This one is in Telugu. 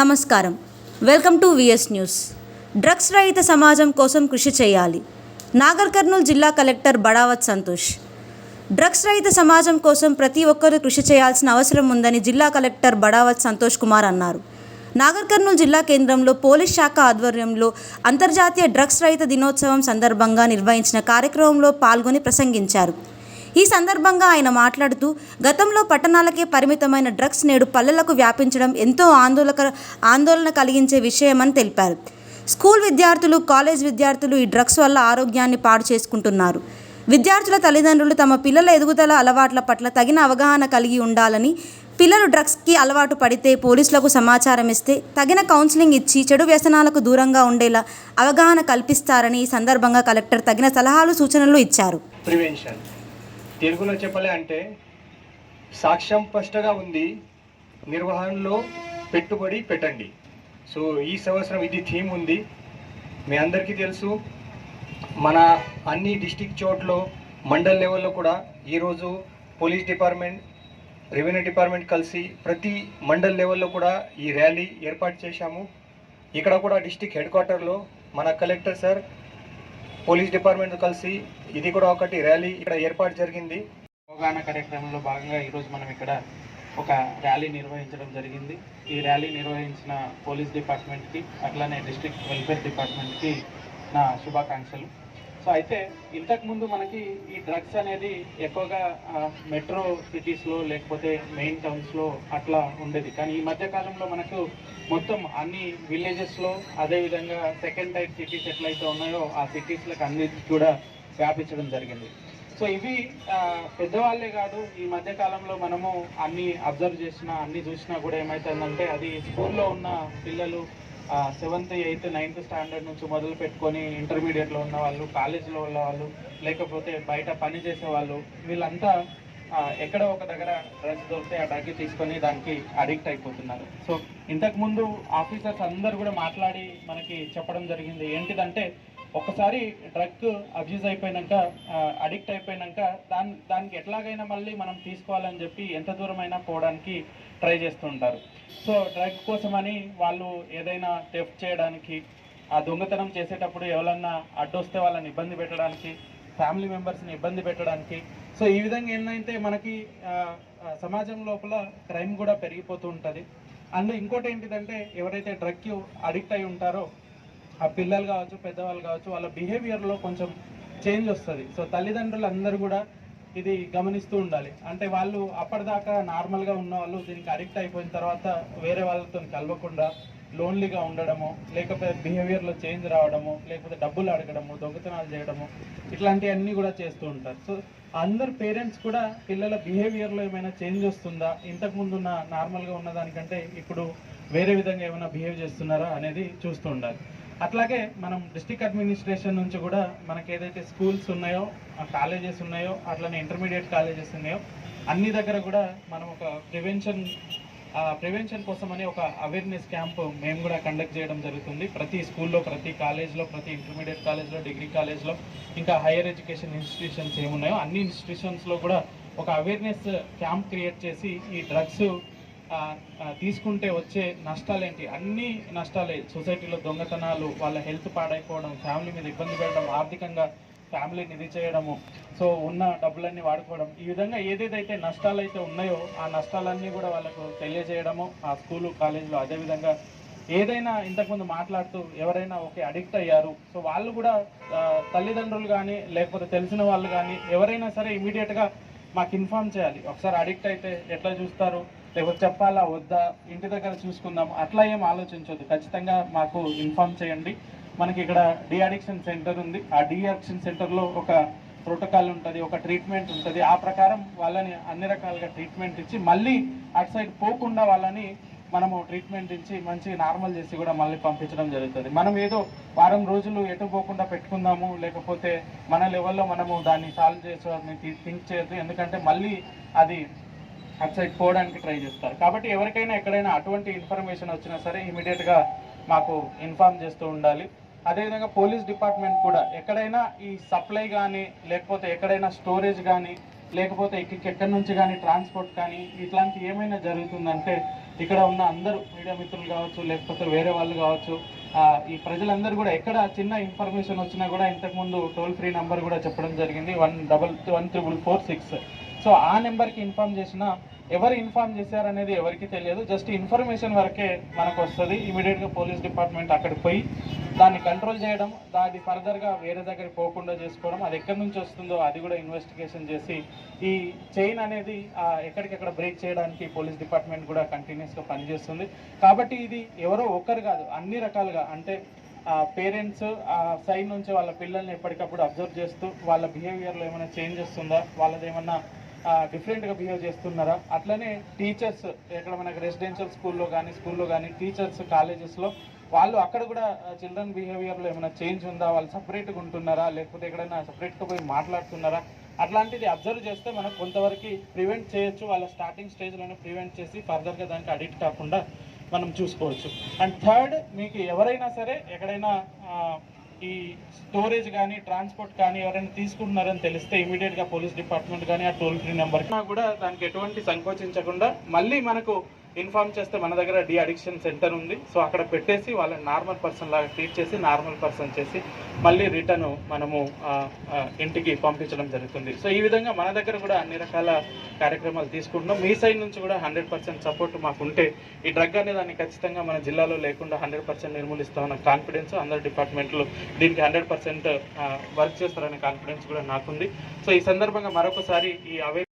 నమస్కారం. Welcome to VS news. Drugs రహిత సమాజం కోసం కృషి చేయాలి. నాగర్ కర్నూలు జిల్లా కలెక్టర్ బడావత్ సంతోష్. డ్రగ్స్ రహిత సమాజం కోసం ప్రతి ఒక్కరూ కృషి చేయాల్సిన అవసరం ఉందని జిల్లా కలెక్టర్ బడావత్ సంతోష్ కుమార్ అన్నారు. నాగర్ కర్నూలు జిల్లా కేంద్రంలో పోలీస్ శాఖ ఆధ్వర్యంలో అంతర్జాతీయ డ్రగ్స్ రహిత దినోత్సవం సందర్భంగా నిర్వహించిన కార్యక్రమంలో పాల్గొని ప్రసంగించారు. ఈ సందర్భంగా ఆయన మాట్లాడుతూ గతంలో పట్టణాలకే పరిమితమైన డ్రగ్స్ నేడు పల్లెలకు వ్యాపించడం ఎంతో ఆందోళక ఆందోళన కలిగించే విషయమని తెలిపారు. స్కూల్ విద్యార్థులు కాలేజ్ విద్యార్థులు ఈ డ్రగ్స్ వల్ల ఆరోగ్యాన్ని పాడు చేసుకుంటున్నారు. విద్యార్థుల తల్లిదండ్రులు తమ పిల్లల ఎదుగుదల అలవాట్ల పట్ల తగిన అవగాహన కలిగి ఉండాలని పిల్లలు డ్రగ్స్కి అలవాటు పడితే పోలీసులకు సమాచారం ఇస్తే తగిన కౌన్సిలింగ్ ఇచ్చి చెడు వ్యసనాలకు దూరంగా ఉండేలా అవగాహన కల్పిస్తారని ఈ సందర్భంగా కలెక్టర్ తగిన సలహాలు సూచనలు ఇచ్చారు. ప్రివెన్షన్ తెలుగులో చెప్పలే అంటే సాక్ష్యం స్పష్టంగా ఉంది. నిర్వహణలో పెట్టుబడి పెట్టండి. సో ఈ సంవత్సరం ఇది థీమ్ ఉంది. మీ అందరికీ తెలుసు మన అన్ని డిస్టిక్ చోట్ల మండల్ లెవెల్లో కూడా ఈరోజు పోలీస్ డిపార్ట్మెంట్ రెవెన్యూ డిపార్ట్మెంట్ కలిసి ప్రతి మండల్ లెవెల్లో కూడా ఈ ర్యాలీ ఏర్పాటు చేశాము. ఇక్కడ కూడా డిస్టిక్ హెడ్ క్వార్టర్లో మన కలెక్టర్ సార్ పోలీస్ డిపార్ట్మెంట్ కలిసి ఇది కూడా ఒకటి ర్యాలీ ఇక్కడ ఏర్పాటు జరిగింది. అవగాహన కార్యక్రమంలో భాగంగా ఈరోజు మనం ఇక్కడ ఒక ర్యాలీ నిర్వహించడం జరిగింది. ఈ ర్యాలీ నిర్వహించిన పోలీస్ డిపార్ట్మెంట్కి అట్లానే డిస్ట్రిక్ట్ వెల్ఫేర్ డిపార్ట్మెంట్కి నా శుభాకాంక్షలు. సో అయితే ఇంతకుముందు మనకి ఈ డ్రగ్స్ అనేది ఎక్కువగా మెట్రో సిటీస్లో లేకపోతే మెయిన్ టౌన్స్లో అట్లా ఉండేది. కానీ ఈ మధ్య కాలంలో మనకు మొత్తం అన్ని విలేజెస్లో అదేవిధంగా సెకండ్ టైప్ సిటీస్ ఎట్లయితే ఉన్నాయో ఆ సిటీస్లకు అన్నిటికీ కూడా వ్యాపించడం జరిగింది. సో ఇవి పెద్దవాళ్ళే కాదు ఈ మధ్య కాలంలో మనము అన్ని అబ్జర్వ్ చేసినా అన్ని చూసినా కూడా ఏమవుతుందంటే అది స్కూల్లో ఉన్న పిల్లలు సెవెంత్ ఎయిత్ నైన్త్ స్టాండర్డ్ నుంచి మొదలు పెట్టుకొని ఇంటర్మీడియట్లో ఉన్న వాళ్ళు కాలేజీలో ఉన్న వాళ్ళు లేకపోతే బయట పని చేసే వాళ్ళు వీళ్ళంతా ఎక్కడ ఎక్కడో ఒక దగ్గర డ్రగ్స్ దొరికితే ఆ డ్రగ్ తీసుకొని దానికి అడిక్ట్ అయిపోతున్నారు. సో ఇంతకుముందు ఆఫీసర్స్ అందరు కూడా మాట్లాడి మనకి చెప్పడం జరిగింది. ఏంటిదంటే ఒకసారి డ్రగ్ అబ్యూజ్ అయిపోయినాక అడిక్ట్ అయిపోయినాక దాని దానికి ఎట్లాగైనా మళ్ళీ మనం తీసుకోవాలని చెప్పి ఎంత దూరమైనా పోవడానికి ట్రై చేస్తుంటారు సో డ్రగ్ కోసమని వాళ్ళు ఏదైనా టెఫ్ట్ చేయడానికి ఆ దొంగతనం చేసేటప్పుడు ఎవరన్నా అడ్డొస్తే వాళ్ళని ఇబ్బంది పెట్టడానికి ఫ్యామిలీ మెంబర్స్ని ఇబ్బంది పెట్టడానికి. సో ఈ విధంగా ఏంటంటే మనకి సమాజం లోపల క్రైమ్ కూడా పెరిగిపోతూ ఉంటుంది. అండ్ ఇంకోటి ఏంటిదంటే ఎవరైతే డ్రగ్కి అడిక్ట్ అయి ఉంటారో ఆ పిల్లలు కావచ్చు పెద్దవాళ్ళు కావచ్చు వాళ్ళ బిహేవియర్లో కొంచెం చేంజ్ వస్తుంది. సో తల్లిదండ్రులు అందరూ కూడా ఇది గమనిస్తూ ఉండాలి. అంటే వాళ్ళు అప్పటిదాకా నార్మల్గా ఉన్న వాళ్ళు దీనికి అడిక్ట్ అయిపోయిన తర్వాత వేరే వాళ్ళతో కలవకుండా లోన్లీగా ఉండడము లేకపోతే బిహేవియర్లో చేంజ్ రావడము లేకపోతే డబ్బులు అడగడము దొంగతనాలు చేయడము ఇట్లాంటివన్నీ కూడా చేస్తూ ఉంటారు. సో అందరు పేరెంట్స్ కూడా పిల్లల బిహేవియర్లో ఏమైనా చేంజ్ వస్తుందా? ఇంతకుముందు ఉన్న నార్మల్గా ఉన్న దానికంటే ఇప్పుడు వేరే విధంగా ఏమైనా బిహేవ్ చేస్తున్నారా అనేది చూస్తూ ఉండాలి. అట్లాగే మనం డిస్ట్రిక్ట్ అడ్మినిస్ట్రేషన్ నుంచి కూడా మనకి ఏదైతే స్కూల్స్ ఉన్నాయో కాలేజెస్ ఉన్నాయో అట్లనే ఇంటర్మీడియట్ కాలేజెస్ ఉన్నాయో అన్ని దగ్గర కూడా మనం ఒక ప్రివెన్షన్ ప్రివెన్షన్ కోసమని ఒక అవేర్నెస్ క్యాంప్ మేము కూడా కండక్ట్ చేయడం జరుగుతుంది. ప్రతి స్కూల్లో ప్రతి కాలేజ్లో ప్రతి ఇంటర్మీడియట్ కాలేజ్లో డిగ్రీ కాలేజ్లో ఇంకా హైయర్ ఎడ్యుకేషన్ ఇన్స్టిట్యూషన్స్ ఏమున్నాయో అన్ని ఇన్స్టిట్యూషన్స్లో కూడా ఒక అవేర్నెస్ క్యాంప్ క్రియేట్ చేసి ఈ డ్రగ్స్ తీసుకుంటే వచ్చే నష్టాలేంటి? అన్ని నష్టాలే. సొసైటీలో దొంగతనాలు వాళ్ళ హెల్త్ పాడైపోవడం ఫ్యామిలీ మీద ఇబ్బంది పెట్టడం ఆర్థికంగా ఫ్యామిలీని ఇది చేయడము సో ఉన్న డబ్బులన్నీ వాడుకోవడం. ఈ విధంగా ఏదేదైతే నష్టాలు అయితే ఉన్నాయో ఆ నష్టాలన్నీ కూడా వాళ్ళకు తెలియజేయడము ఆ స్కూలు కాలేజీలో అదేవిధంగా ఏదైనా ఇంతకుముందు మాట్లాడుతూ ఎవరైనా ఓకే అడిక్ట్ అయ్యారు సో వాళ్ళు కూడా తల్లిదండ్రులు కానీ లేకపోతే తెలిసిన వాళ్ళు కానీ ఎవరైనా సరే ఇమీడియట్గా మాకు ఇన్ఫార్మ్ చేయాలి. ఒకసారి అడిక్ట్ అయితే ఎట్లా చూస్తారు? లేకపోతే చెప్పాలా వద్దా? ఇంటి దగ్గర చూసుకుందాం. అట్లా ఏం ఆలోచించొద్దు. ఖచ్చితంగా మాకు ఇన్ఫామ్ చేయండి. మనకి ఇక్కడ డిఅడిక్షన్ సెంటర్ ఉంది. ఆ డిఅడిక్షన్ సెంటర్లో ఒక ప్రోటోకాల్ ఉంటుంది ఒక ట్రీట్మెంట్ ఉంటుంది. ఆ ప్రకారం వాళ్ళని అన్ని రకాలుగా ట్రీట్మెంట్ ఇచ్చి మళ్ళీ అటు సైడ్ పోకుండా వాళ్ళని మనము ట్రీట్మెంట్ ఇచ్చి మంచి నార్మల్ చేసి కూడా మళ్ళీ పంపించడం జరుగుతుంది. మనం ఏదో వారం రోజులు ఎటు పోకుండా పెట్టుకుందాము లేకపోతే మన లెవెల్లో మనము దాన్ని సాల్వ్ చేసేవారిని థింక్ చేయొద్దు. ఎందుకంటే మళ్ళీ అది అటు సైడ్ పోవడానికి ట్రై చేస్తారు. కాబట్టి ఎవరికైనా ఎక్కడైనా అటువంటి ఇన్ఫర్మేషన్ వచ్చినా సరే ఇమీడియట్గా మాకు ఇన్ఫార్మ్ చేస్తూ ఉండాలి. అదేవిధంగా పోలీస్ డిపార్ట్మెంట్ కూడా ఎక్కడైనా ఈ సప్లై కానీ లేకపోతే ఎక్కడైనా స్టోరేజ్ కానీ లేకపోతే ఎక్కడి నుంచి కానీ ట్రాన్స్పోర్ట్ కానీ ఇట్లాంటి ఏమైనా జరుగుతుందంటే ఇక్కడ ఉన్న అందరూ మీడియా మిత్రులు కావచ్చు లేకపోతే వేరే వాళ్ళు కావచ్చు ఈ ప్రజలందరూ కూడా ఎక్కడ చిన్న ఇన్ఫర్మేషన్ వచ్చినా కూడా ఇంతకుముందు టోల్ ఫ్రీ నెంబర్ కూడా చెప్పడం జరిగింది. One double one triple four six. So ఆ నెంబర్కి ఇన్ఫార్మ్ చేసినా ఎవరు ఇన్ఫార్మ్ చేశారనేది ఎవరికి తెలియదు. జస్ట్ ఇన్ఫర్మేషన్ వరకే మనకు వస్తుంది. ఇమీడియట్గా పోలీస్ డిపార్ట్మెంట్ అక్కడికి పోయి దాన్ని కంట్రోల్ చేయడం దాన్ని ఫర్దర్గా వేరే దగ్గరికి పోకుండా చేసుకోవడం అది ఎక్కడి నుంచి వస్తుందో అది కూడా ఇన్వెస్టిగేషన్ చేసి ఈ చైన్ అనేది ఎక్కడికెక్కడ బ్రేక్ చేయడానికి పోలీస్ డిపార్ట్మెంట్ కూడా కంటిన్యూస్గా పనిచేస్తుంది. కాబట్టి ఇది ఎవరో ఒక్కరు కాదు అన్ని రకాలుగా అంటే పేరెంట్స్ ఆ సైడ్ నుంచి వాళ్ళ పిల్లల్ని ఎప్పటికప్పుడు అబ్జర్వ్ చేస్తూ వాళ్ళ బిహేవియర్లో ఏమైనా చేంజ్ వస్తుందా వాళ్ళది ఏమన్నా డిఫరెంట్గా బిహేవ్ చేస్తున్నారా? అట్లనే టీచర్స్ ఎక్కడ మనకి రెసిడెన్షియల్ స్కూల్లో కానీ స్కూల్లో కానీ టీచర్స్ కాలేజెస్లో వాళ్ళు అక్కడ కూడా చిల్డ్రన్ బిహేవియర్లో ఏమైనా చేంజ్ ఉందా? వాళ్ళు సపరేట్గా ఉంటున్నారా? లేకపోతే ఎక్కడైనా సపరేట్గా పోయి మాట్లాడుతున్నారా? అట్లాంటిది అబ్జర్వ్ చేస్తే మనం కొంతవరకు ప్రివెంట్ చేయొచ్చు. వాళ్ళ స్టార్టింగ్ స్టేజ్లోనే ప్రివెంట్ చేసి ఫర్దర్గా దానికి అడిక్ట్ కాకుండా మనం చూసుకోవచ్చు. అండ్ థర్డ్ మీకు ఎవరైనా సరే ఎక్కడైనా ఈ స్టోరేజ్ కానీ ట్రాన్స్పోర్ట్ కానీ ఎవరైనా తీసుకుంటున్నారని తెలిస్తే ఇమీడియట్గా పోలీస్ డిపార్ట్మెంట్ కానీ ఆ టోల్ ఫ్రీ నెంబర్ కూడా దానికి ఎటువంటి సంకోచించకుండా మళ్ళీ మనకు ఇన్ఫార్మ్ చేస్తే మన దగ్గర డి అడిక్షన్ సెంటర్ ఉంది. సో అక్కడ పెట్టేసి వాళ్ళని నార్మల్ పర్సన్ లాగా ట్రీట్ చేసి నార్మల్ పర్సన్ చేసి మళ్ళీ రిటర్న్ మనము ఇంటికి పంపించడం జరుగుతుంది. సో ఈ విధంగా మన దగ్గర కూడా అన్ని రకాల కార్యక్రమాలు తీసుకుంటున్నాం. మీ సైడ్ నుంచి కూడా హండ్రెడ్ పర్సెంట్ సపోర్ట్ మాకు ఉంటే ఈ డ్రగ్ అనే దాన్ని ఖచ్చితంగా మన జిల్లాలో లేకుండా హండ్రెడ్ పర్సెంట్ నిర్మూలిస్తామన్న కాన్ఫిడెన్స్ అందరు డిపార్ట్మెంట్లు దీనికి హండ్రెడ్ పర్సెంట్ వర్క్ చేస్తారనే కాన్ఫిడెన్స్ కూడా నాకుంది. సో ఈ సందర్భంగా మరొకసారి ఈ అవే